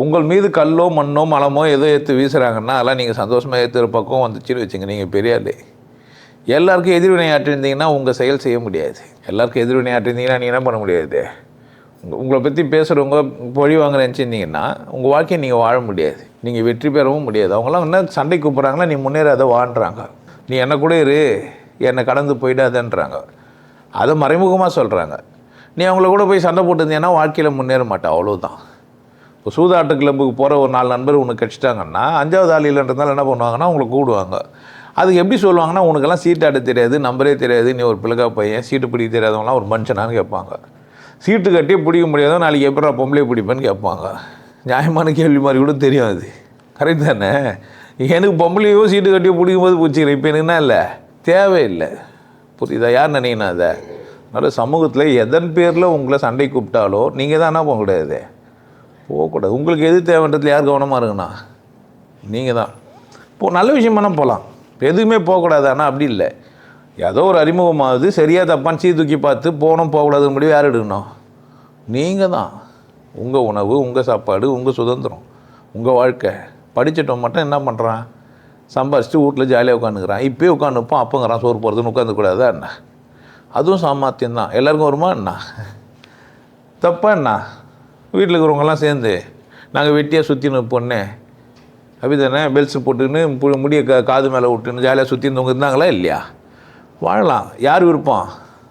உங்கள் மீது கல்லோ மண்ணோ மலமோ ஏதோ ஏற்று வீசுகிறாங்கன்னா அதெல்லாம் நீங்கள் சந்தோஷமாக ஏற்றுற பக்கம் வந்துச்சுன்னு வச்சுங்க. நீங்கள் பெரியாளே. எல்லாருக்கும் எதிர்வினை ஆற்றிருந்தீங்கன்னா உங்கள் செயல் செய்ய முடியாது. எல்லாருக்கும் எதிர்வினை ஆற்றிருந்தீங்கன்னா நீங்கள் என்ன பண்ண முடியாது? உங்கள் உங்களை பற்றி பேசுகிறவங்க பொழி வாங்க நினச்சிருந்தீங்கன்னா உங்கள் வாழ்க்கையை நீங்கள் வாழ முடியாது. நீங்கள் வெற்றி பெறவும் முடியாது. அவங்களாம் என்ன சண்டை கூப்பிட்றாங்களா நீ முன்னேறாத வாழ்கிறாங்க நீ என்ன கூட இரு. என்னை கடந்து போயிடாதன்றாங்க. அதை மறைமுகமாக சொல்கிறாங்க நீ அவங்கள கூட போய் சண்டை போட்டுருந்தீங்கன்னா வாழ்க்கையில் முன்னேற மாட்டேன் அவ்வளோதான் இப்போ சூதாட்ட கிளம்புக்கு போகிற ஒரு நாலு நண்பர் உனக்கு கடிச்சிட்டாங்கன்னா அஞ்சாவது ஆள் என்ன பண்ணுவாங்கன்னா உங்களை கூடுவாங்க. அதுக்கு எப்படி சொல்லுவாங்கன்னா உனக்கெல்லாம் சீட்டாட்ட தெரியாது நம்பரே தெரியாது நீ ஒரு பிள்ளைக்கா பையன் சீட்டு பிடிக்க தெரியாதவங்களாம் ஒரு மனுஷனான்னு கேட்பாங்க. சீட்டு கட்டி பிடிக்க முடியாதோ நாளைக்கு எப்படா பொம்பளை பிடிப்பேன்னு கேட்பாங்க. நியாயமான கேள்வி மாதிரி கூட தெரியும் அது. கரெக்ட் தானே? எனக்கு பொம்பளையோ சீட்டு கட்டி பிடிக்கும் போது பிடிச்சிக்கிறேன். இப்போ எனக்கு என்ன இல்லை? தேவையில்லை. புரியுதா? யார் நினைக்கணும் அதை? அதனால் சமூகத்தில் எதன் பேரில் உங்களை சண்டை கூப்பிட்டாலோ நீங்கள் தான் என்ன போகக்கூடாது போகக்கூடாது. உங்களுக்கு எது தேவைன்றதுல யார் கவனமாக இருக்குண்ணா நீங்கள் தான் இப்போது நல்ல விஷயமான போகலாம் எதுவுமே போகக்கூடாது. ஆனால் அப்படி இல்லை. ஏதோ ஒரு அறிமுகமாகுது. சரியாக தப்பான்னு சீ தூக்கி பார்த்து போகணும் போகக்கூடாதுன்னு முடிவு யார் எடுக்கணும்? நீங்கள் தான் உங்கள் உணவு உங்கள் சாப்பாடு உங்கள் சுதந்திரம் உங்கள் வாழ்க்கை. படிச்சிட்டோம் மட்டும் என்ன பண்ணுறான் சம்பாரிச்சிட்டு வீட்டில் ஜாலியாக உட்காந்துக்கிறான். இப்போயே உட்காந்துப்போம். அப்போங்கிறான் சோறு போகிறதுன்னு உட்காந்துக்கூடாதா என்ன? அதுவும் சாமர்த்தியம் தான் எல்லாருக்கும் வருமா என்ன? தப்பா என்ன? வீட்டில் இருக்கிறவங்கெல்லாம் சேர்ந்து நாங்கள் வெட்டியாக சுற்றி நிற்போன்னே அப்படிதானே? பெல்ஸ் போட்டுக்கின்னு முடிய கா காது மேலே விட்டுன்னு ஜாலியாக சுற்றி இருந்தவங்க இருந்தாங்களா இல்லையா? வாழலாம். யார் விருப்பம்?